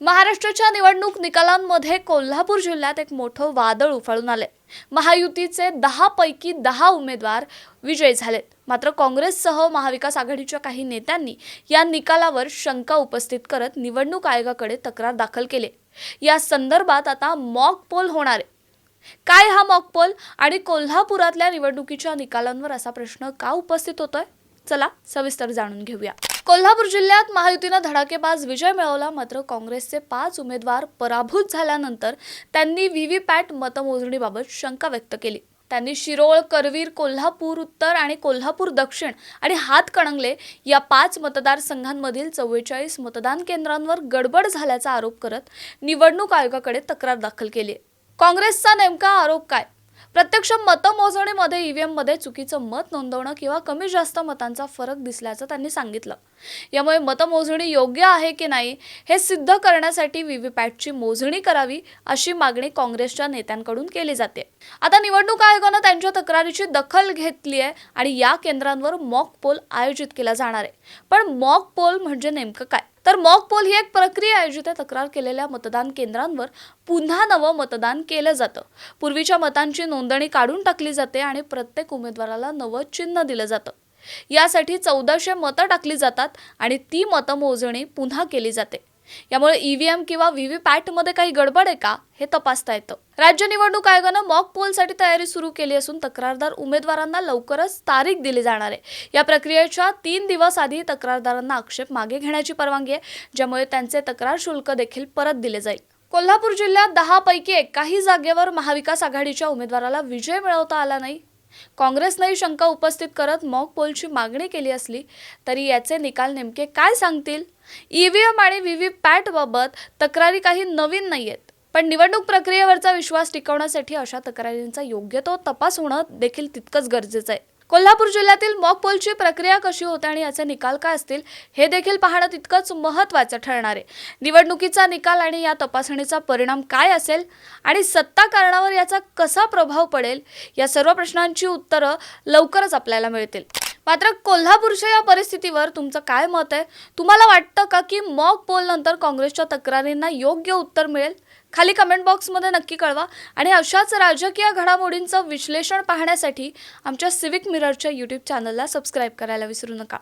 महाराष्ट्राच्या निवडणूक निकालांमध्ये कोल्हापूर जिल्ह्यात एक मोठं वादळ उफाळून आले. महायुतीचे दहा पैकी दहा उमेदवार विजयी झालेत. मात्र काँग्रेससह महाविकास आघाडीच्या काही नेत्यांनी या निकालावर शंका उपस्थित करत निवडणूक आयोगाकडे तक्रार दाखल केली. या संदर्भात आता मॉक पोल होणार आहे. काय हा मॉक पोल आणि कोल्हापुरातल्या निवडणुकीच्या निकालांवर असा प्रश्न का उपस्थित होतोय? चला सविस्तर जाणून घेऊया. कोल्हापूर जिल्ह्यात महायुतीनं धडाकेबाज विजय मिळवला मात्र काँग्रेसचे पाच उमेदवार पराभूत झाल्यानंतर त्यांनी व्हीव्हीपॅट मतमोजणीबाबत शंका व्यक्त केली. त्यांनी शिरोळ करवीर कोल्हापूर उत्तर आणि कोल्हापूर दक्षिण आणि हातकणंगले या पाच मतदारसंघांमधील चव्वेचाळीस मतदान केंद्रांवर गडबड झाल्याचा आरोप करत निवडणूक आयोगाकडे तक्रार दाखल केली आहे. काँग्रेसचा नेमका आरोप काय? प्रत्यक्ष मतमोजणीमध्ये ईव्हीएममध्ये चुकीचं मत नोंदवणं किंवा कमी जास्त मतांचा फरक दिसल्याचं त्यांनी सांगितलं. यामुळे मतमोजणी योग्य आहे की नाही हे सिद्ध करण्यासाठी व्हीव्हीपॅटची मोजणी करावी अशी मागणी काँग्रेसच्या नेत्यांकडून केली जाते. आता निवडणूक आयोगानं त्यांच्या तक्रारीची दखल घेतली आहे आणि या केंद्रांवर मॉक पोल आयोजित केला जाणार आहे. पण मॉक पोल म्हणजे नेमकं काय? तर मॉक पोल ही एक प्रक्रिया आहे जिथे तक्रार केलेल्या मतदान केंद्रांवर पुन्हा नवं मतदान केलं जातं. पूर्वीच्या मतांची नोंदणी काढून टाकली जाते आणि प्रत्येक उमेदवाराला नवं चिन्ह दिलं जातं. यासाठी चौदाशे मतं टाकली जातात आणि ती मतमोजणी पुन्हा केली जाते. यामुळे ईव्हीएम किंवा व्हीव्हीपॅटमध्ये काही गडबड आहे का हे तपासता येतं. राज्य निवडणूक आयोगानं मॉक पोलसाठी तयारी सुरू केली असून तक्रारदार उमेदवारांना लवकरच तारीख दिली जाणार आहे. या प्रक्रियेच्या तीन दिवस आधी तक्रारदारांना आक्षेप मागे घेण्याची परवानगी आहे ज्यामुळे त्यांचे तक्रार शुल्क देखील परत दिले जाईल. कोल्हापूर जिल्ह्यात दहा पैकी एकाही जागेवर महाविकास आघाडीच्या उमेदवाराला विजय मिळवता आला नाही काँग्रेसनंही शंका उपस्थित करत मॉक पोलची मागणी केली असली तरी याचे निकाल नेमके काय सांगतील? ईव्हीएम आणि व्हीव्हीपॅट बाबत तक्रारी काही नवीन नाहीयेत. पण निवडणूक प्रक्रियेवरचा विश्वास टिकवण्यासाठी अशा तक्रारींचा योग्य तो तपास होणं देखील तितकंच गरजेचं आहे. कोल्हापूर जिल्ह्यातील मॉक पोलची प्रक्रिया कशी होते आणि याचे निकाल काय असतील हे देखील पाहणं तितकंच महत्त्वाचं ठरणार आहे. निवडणुकीचा निकाल आणि या तपासणीचा परिणाम काय असेल आणि सत्ता कारणावर याचा कसा प्रभाव पडेल या सर्व प्रश्नांची उत्तरं लवकरच आपल्याला मिळतील. मात्र कोल्हापूरच्या या परिस्थितीवर तुमचं काय मत आहे? तुम्हाला वाटतं का की मॉक पोल नंतर काँग्रेसच्या तक्रारींना योग्य उत्तर मिळेल? खाली कमेंट बॉक्समध्ये नक्की कळवा. आणि अशाच राजकीय घडामोडींचं विश्लेषण पाहण्यासाठी आमच्या सिविक मिररच्या यूट्यूब चॅनलला सबस्क्राईब करायला विसरू नका.